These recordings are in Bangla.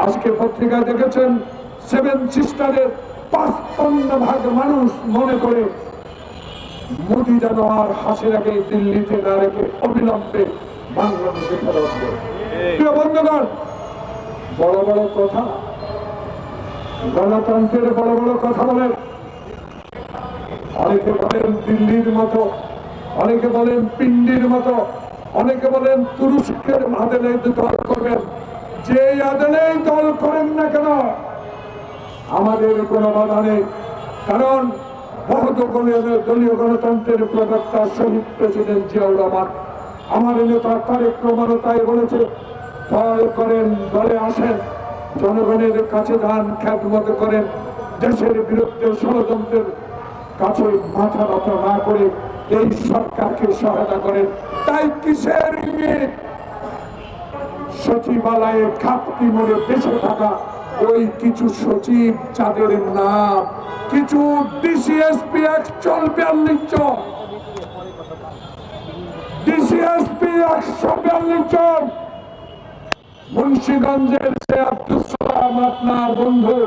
আজকে পত্রিকায় দেখেছেন সেভেন সিস্টারের পাঁচপন্ন ভাগ মানুষ মনে করে মোদী যেন আর হাসিনাকে দিল্লিতে না রেখে অবিলম্বে বাংলাদেশে ফেরত প্রিয় বন্ধুগণ বড় বড় কথা গণতন্ত্রের বড় বড় কথা বলেন। অনেকে বলেন দিল্লির মতো অনেকে বলেন পিন্ডির মতো অনেকে বলেন তুরস্কের দল করবেন। যে আদলেই দল করেন না কেন? আমাদের কোনো বাধা নেই। কারণ দলীয় গণতন্ত্রের প্রবক্তা, শহীদ প্রেসিডেন্ট জিয়াউর রহমান। আমার নেতা তারেক তাই বলেছে, দল করেন, দলে আসেন। জনগণের কাছে যান খ্যাতমত করেন। দেশের বিরুদ্ধে ষড়যন্ত্রের কাছে মাথা নত না করে এই সরকারকে সহায়তা করেন। তাই কিসের ইঙ্গিত? সচিবালয়ে খাপটি মরে বেঁচে থাকা ওই কিছু সচিব, যাদের নাম কিছু ডিসিএসপি ডিসিএসপি একশো বিয়াল্লিশ জন। মুন্সিগঞ্জের আপনার বন্ধু,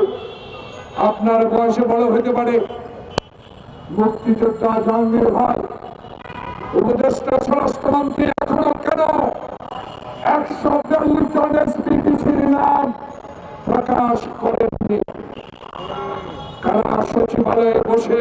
আপনার বয়সে বড় হতে পারে। মুক্তিযোদ্ধা জাহাঙ্গীর ভাই, উপদেষ্টা স্বরাষ্ট্রমন্ত্রী এখনও কেন? একশো বিয়াল্লিশ জন এসপিডিসির নাম প্রকাশ করেননি। কারা সচিবালয়ে বসে